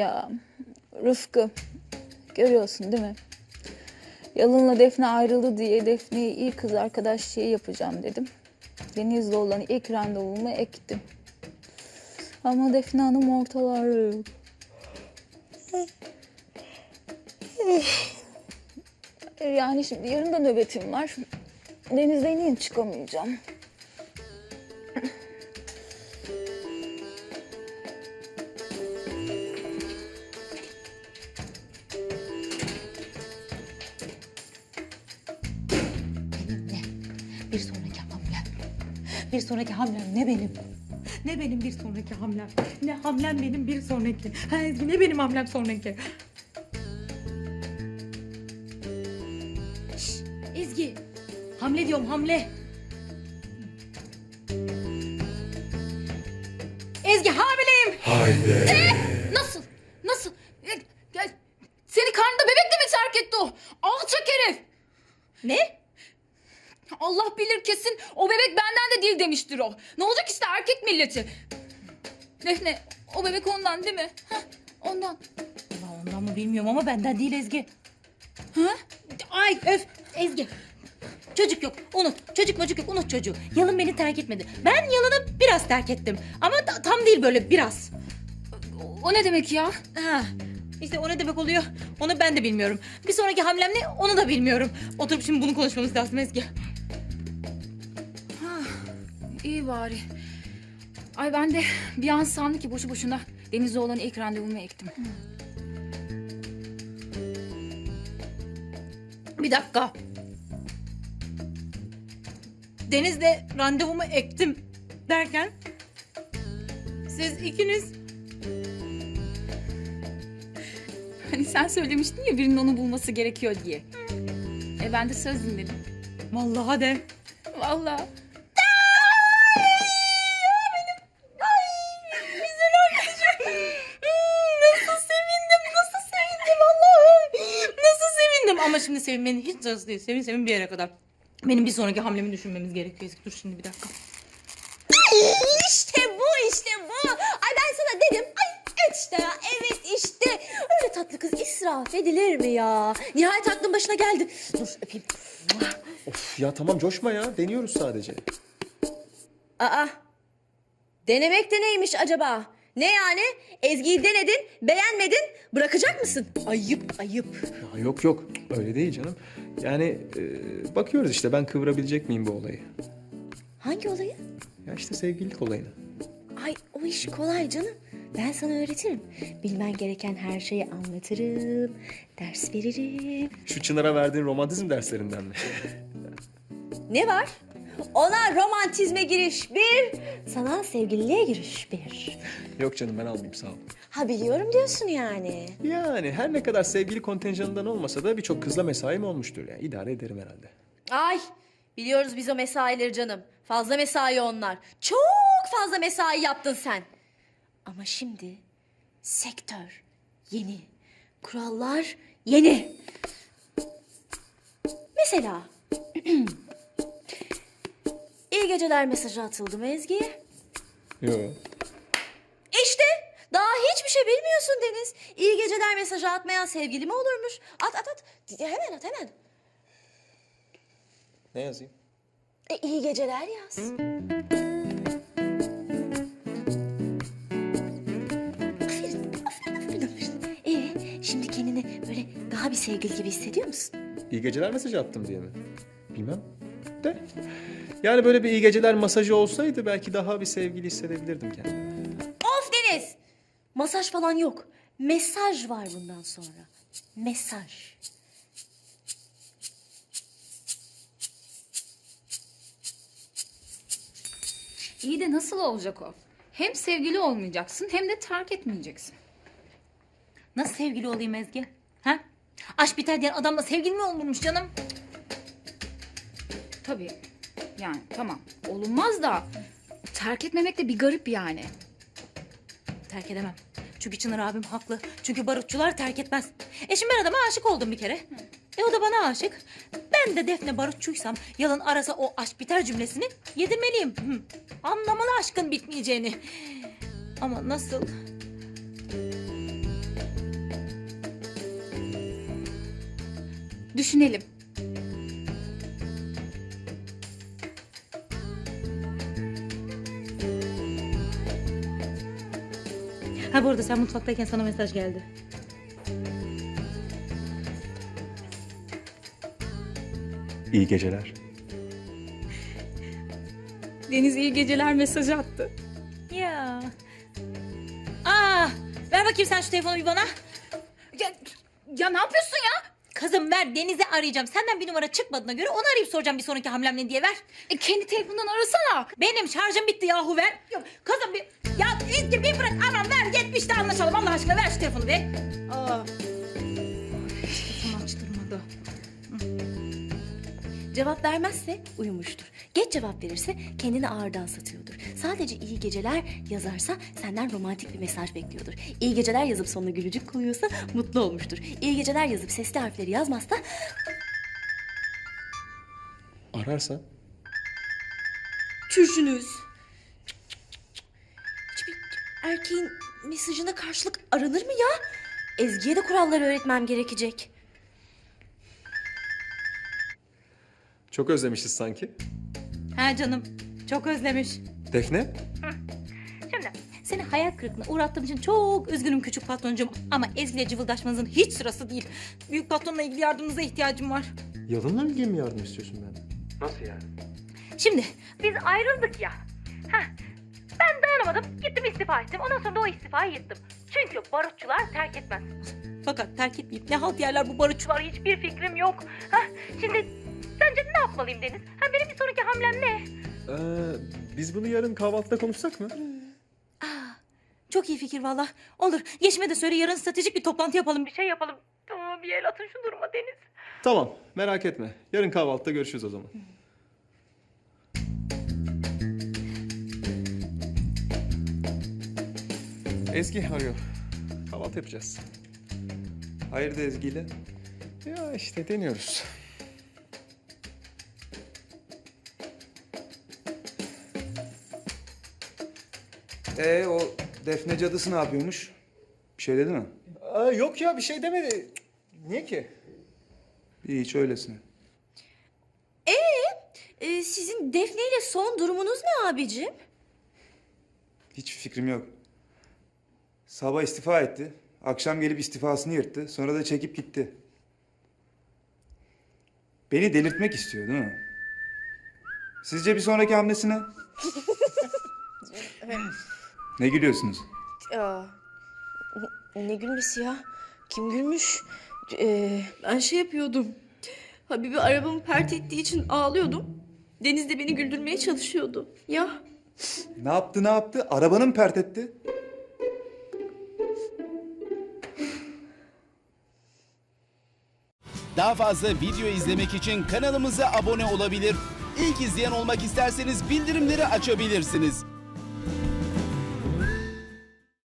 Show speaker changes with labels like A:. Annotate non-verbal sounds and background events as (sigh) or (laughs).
A: Ya Rıfkı görüyorsun değil mi? Yalın'la Defne ayrıldı diye Defne'yi iyi kız arkadaş şeyi yapacağım dedim. Deniz'le olan ilk randevumu ektim. Ama Defne Hanım ortalarda yok. Yani şimdi yarın da nöbetim var. Deniz'den yine çıkamayacağım.
B: Bir sonraki hamlem. Bir sonraki hamlem ne benim? Ne benim bir sonraki hamlem? Ne hamlem benim bir sonraki? Ha Ezgi ne benim hamlem sonraki? Ezgi. Hamle diyorum hamle. Ezgi hamileyim.
C: Nasıl? Nasıl? Ya, ya, seni karnında bebekle mi terk etti o? Alçak herif.
B: Ne?
C: Allah bilir kesin o bebek benden demiştir o. Ne olacak işte erkek milleti. Defne o bebek ondan değil mi? Heh, ondan.
B: Ulan ondan mı bilmiyorum ama benden değil Ezgi.
C: Ha?
B: Ay öf Ezgi. Çocuk yok unut. Çocuk mocuk yok unut çocuğu. Yalın beni terk etmedi. Ben Yalın'ı biraz terk ettim. Ama ta- tam değil böyle biraz.
C: O, o ne demek ya?
B: Ha, işte o ne demek oluyor onu ben de bilmiyorum. Bir sonraki hamlem ne onu da bilmiyorum. Oturup şimdi bunu konuşmamız lazım Ezgi.
C: İyi bari. Ay ben de bir an sandım ki boşu boşuna Deniz'le olan ilk randevumu ektim.
B: Bir dakika. Deniz'le randevumu ektim derken siz ikiniz
C: Hani sen söylemiştin ya birinin onu bulması gerekiyor diye. E ben de söz dinledim.
B: vallahi de
C: Vallahi.
B: Ama şimdi sevinmenin hiç sırası değil sevin sevin bir yere kadar benim bir sonraki hamlemi düşünmemiz gerekiyor dur şimdi bir dakika
D: İşte bu işte bu. Ay ben sana dedim. Ay işte ya evet işte. Öyle tatlı kız israf edilir mi ya? Nihayet aklın başına geldi. Dur öpeyim.
E: Of ya tamam coşma ya. Deniyoruz sadece.
D: Aa. Denemek de neymiş acaba? Ne yani? Ezgi'yi denedin, beğenmedin, bırakacak mısın? Ayıp ayıp.
E: Ya yok yok öyle değil canım. Yani e, bakıyoruz işte ben kıvırabilecek miyim bu olayı.
D: Hangi olayı?
E: Ya işte sevgililik olayını.
D: Ay o iş kolay canım. Ben sana öğretirim. Bilmen gereken her şeyi anlatırım. Ders veririm.
E: Şu Çınar'a verdiğin romantizm derslerinden mi?
D: Ne var? Ona romantizme giriş bir, sana sevgililiğe giriş bir.
E: yok canım ben almayayım sağ ol.
D: Ha biliyorum diyorsun yani.
E: Yani her ne kadar sevgili kontenjanından olmasa da birçok kızla mesaim olmuştur. Yani idare ederim herhalde.
D: Ay biliyoruz biz o mesaileri canım. Fazla mesai onlar. Çok fazla mesai yaptın sen. Ama şimdi sektör yeni. Kurallar yeni. Mesela (clears throat) geceler mesajı atıldı mı Ezgi'ye?
E: Yok.
D: İşte daha hiçbir şey bilmiyorsun Deniz. İyi geceler mesajı atmayan sevgili mi olurmuş? At at at. Hemen at hemen.
E: Ne yazayım?
D: E, iyi geceler yaz. Aferin, aferin, aferin, aferin. Ee, şimdi kendini böyle daha bir sevgili gibi hissediyor musun?
E: İyi geceler mesajı attım diye mi? Bilmem. De. Yani böyle bir iyi geceler masajı olsaydı belki daha bir sevgili hissedebilirdim kendimi.
D: Of Deniz! Masaj falan yok. Mesaj var bundan sonra. Mesaj.
C: İyi de nasıl olacak o? Hem sevgili olmayacaksın hem de terk etmeyeceksin.
B: nasıl sevgili olayım Ezgi ha aşk biter diyen adamla sevgili mi olurmuş canım
C: Tabii. Yani tamam. Olunmaz da terk etmemek de bir garip yani.
B: Terk edemem. Çünkü Çınar abim haklı. Çünkü barutçular terk etmez. E şimdi ben adama aşık oldum bir kere. E o da bana aşık. Ben de Defne barutçuysam yalan arasa o aşk biter cümlesini yedirmeliyim. Hı. Anlamalı aşkın bitmeyeceğini. Ama nasıl?
C: Düşünelim.
B: Ha bu arada sen mutfaktayken sana mesaj geldi.
E: İyi geceler. (laughs)
C: Deniz iyi geceler mesajı attı.
B: Ya. Aa, ver bakayım sen şu telefonu bir bana.
C: Ya, ya ne yapıyorsun ya?
B: Kızım ver Deniz'i arayacağım. Senden bir numara çıkmadığına göre onu arayıp soracağım bir sonraki hamlem ne diye ver.
C: E, kendi telefonundan arasana.
B: Benim şarjım bitti yahu ver. Yok, kızım bir... Ya İzgi bir bırak aman ver 70'te anlaşalım Allah aşkına ver şu telefonu be. Aa. Açtırmadı.
D: Cevap vermezse uyumuştur. Geç cevap verirse kendini ağırdan satıyordur. Sadece iyi geceler yazarsa senden romantik bir mesaj bekliyordur. İyi geceler yazıp sonuna gülücük koyuyorsa mutlu olmuştur. İyi geceler yazıp sesli harfleri yazmazsa
E: Ararsa?
D: çürşünüz. Hiçbir erkeğin mesajına karşılık aranır mı ya? Ezgi'ye de kuralları öğretmem gerekecek.
E: Çok özlemişiz sanki.
B: Ha canım çok özlemiş.
E: Defne?
B: Şimdi seni hayal kırıklığına uğrattığım için çok üzgünüm küçük patroncuğum. Ama Ezgi'yle cıvıldaşmanızın hiç sırası değil. Büyük patronla ilgili yardımınıza ihtiyacım var.
E: Yalınla ilgili mi yardım istiyorsun benden? Nasıl yani?
B: Şimdi biz ayrıldık ya. Heh, ben dayanamadım gittim istifa ettim. Ondan sonra da o istifayı yırttım. Çünkü barutçular terk etmez. Fakat terk etmeyip ne halt yerler bu barutçular hiçbir fikrim yok. Heh, şimdi sence ne yapmalıyım Deniz? Ha, benim bir sonraki hamlem ne?
E: Ee, biz bunu yarın kahvaltıda konuşsak mı?
B: Çok iyi fikir valla. Olur. Yeşime de söyle yarın stratejik bir toplantı yapalım. Bir şey yapalım. Tamam bir el atın şu duruma Deniz.
E: Tamam merak etme. Yarın kahvaltıda görüşürüz o zaman. Ezgi arıyor. Kahvaltı yapacağız. Hayırdır Ezgi ile? Ya işte deniyoruz.
F: Ee o Defne cadısı ne yapıyormuş? Bir şey dedi mi?
E: Aa, yok ya bir şey demedi. Niye ki?
F: İyi hiç öylesine.
D: Ee, sizin Defne ile son durumunuz ne abicim?
F: Hiç fikrim yok. Sabah istifa etti. Akşam gelip istifasını yırttı. Sonra da çekip gitti. Beni delirtmek istiyor değil mi? Sizce bir sonraki hamlesi ne? (laughs) ne gülüyorsunuz?
D: Ya ne gülmesi ya? Kim gülmüş? Ee, ben şey yapıyordum. Habibi arabamı pert ettiği için ağlıyordum. Deniz de beni güldürmeye çalışıyordu. Ya
F: Ne yaptı ne yaptı? Arabanı mı pert etti?
G: Daha fazla video izlemek için kanalımıza abone olabilir. İlk izleyen olmak isterseniz bildirimleri açabilirsiniz.